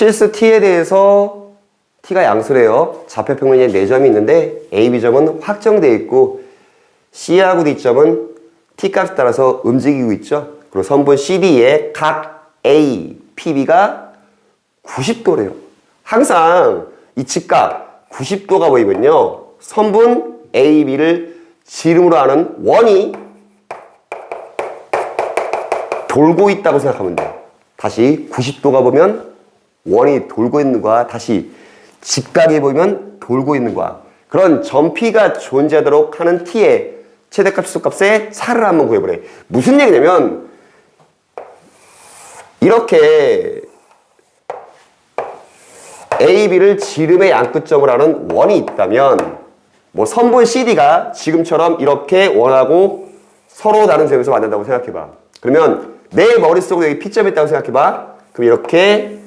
실수 t에 대해서 t가 양수래요. 좌표평면에 4점이 있는데 a, b점은 확정되어 있고 c하고 d점은 t 값에 따라서 움직이고 있죠. 그리고 선분 CD의 각 A, PB가 90도래요. 항상 이 직각 90도가 보이면요. 선분 A, B를 지름으로 하는 원이 돌고 있다고 생각하면 돼요. 다시 90도가 보면 원이 돌고 있는 거야. 다시 직각에 보면 돌고 있는 거야. 그런 점피가 존재하도록 하는 t의 최대값 수값의 차를 한번 구해보래. 무슨 얘기냐면 이렇게 A, B를 지름의 양끝점을 하는 원이 있다면 뭐 선분 CD가 지금처럼 이렇게 원하고 서로 다른 점에서 만난다고 생각해봐. 그러면 내 머릿속에 여기 P점이 있다고 생각해봐. 그럼 이렇게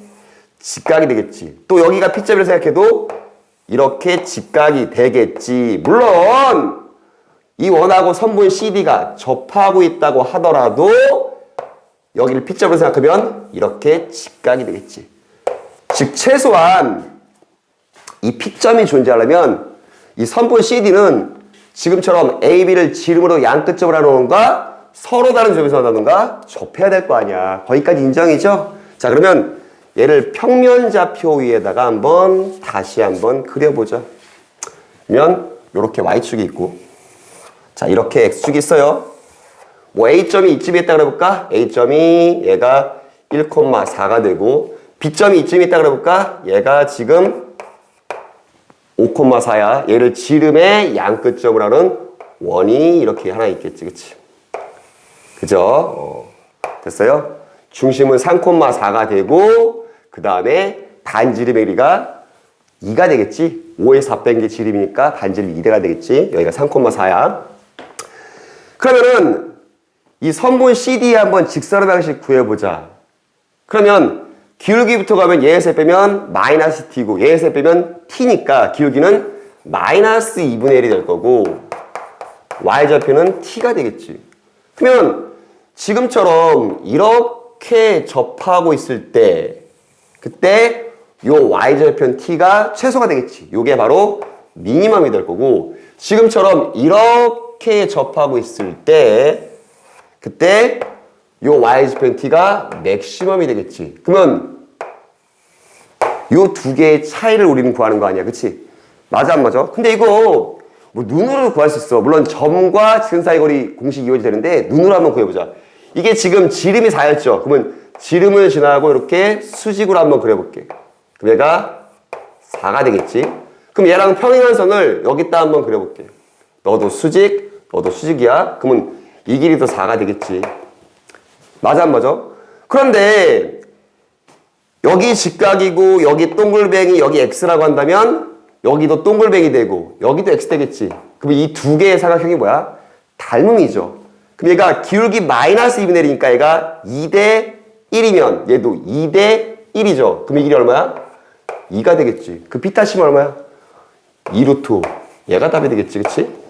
직각이 되겠지. 또 여기가 P점이라고 생각해도 이렇게 직각이 되겠지. 물론 이 원하고 선분 CD가 접하고 있다고 하더라도 여기를 P점으로 생각하면 이렇게 직각이 되겠지. 즉 최소한 이 P점이 존재하려면 이 선분 CD는 지금처럼 AB를 지름으로 양끝점을 하는가 서로 다른 점에서 하는가 접해야 될 거 아니야. 거기까지 인정이죠? 자 그러면 얘를 평면좌표 위에다가 한번 다시 한번 그려보자. 그러면 이렇게 Y축이 있고 자 이렇게 X축이 있어요. 뭐 A점이 이쯤에 있다 그래볼까? A점이 얘가 1,4가 되고 B점이 이쯤에 있다 그래볼까? 얘가 지금 5,4야. 얘를 지름의 양끝점을 하는 원이 이렇게 하나 있겠지. 그치? 그죠? 어, 됐어요? 중심은 3,4가 되고 그 다음에 반지름의 길이가 2가 되겠지? 5에서 4 뺀 게 지름이니까 반지름 2대가 되겠지? 여기가 3,4야. 그러면은 이 선분 CD에 한번 직선의 방식 구해보자. 그러면 기울기부터 가면 얘에서 빼면 마이너스 t고 얘에서 빼면 t니까 기울기는 마이너스 2분의 1이 될 거고 y좌표는 t가 되겠지. 그러면 지금처럼 이렇게 접하고 있을 때 그때 요 y좌표는 t가 최소가 되겠지. 요게 바로 미니멈이 될 거고 지금처럼 이렇게 접하고 있을 때 그때 요 y좌표는 t가 맥시멈이 되겠지. 그러면 요 두 개의 차이를 우리는 구하는 거 아니야. 그치? 맞아 안 맞아? 근데 이거 뭐 눈으로 구할 수 있어. 물론 점과 지름 사이 거리 공식이 이어지 되는데 눈으로 한번 구해보자. 이게 지금 지름이 4였죠. 그러면 지름을 지나고 이렇게 수직으로 한번 그려볼게. 그럼 얘가 4가 되겠지. 그럼 얘랑 평행한 선을 여기다 한번 그려볼게. 너도 수직, 너도 수직이야. 그러면 이 길이도 4가 되겠지. 맞아 안 맞아? 그런데 여기 직각이고 여기 동글뱅이 여기 x라고 한다면 여기도 동글뱅이 되고 여기도 x 되겠지. 그럼 이 두 개의 사각형이 뭐야? 닮음이죠. 그럼 얘가 기울기 마이너스 2분의 1이니까 얘가 2대 1이면 얘도 2대 1이죠. 그럼 이 길이 얼마야? 2가 되겠지. 그 피타시면 얼마야? 2루트 5. 얘가 답이 되겠지. 그치?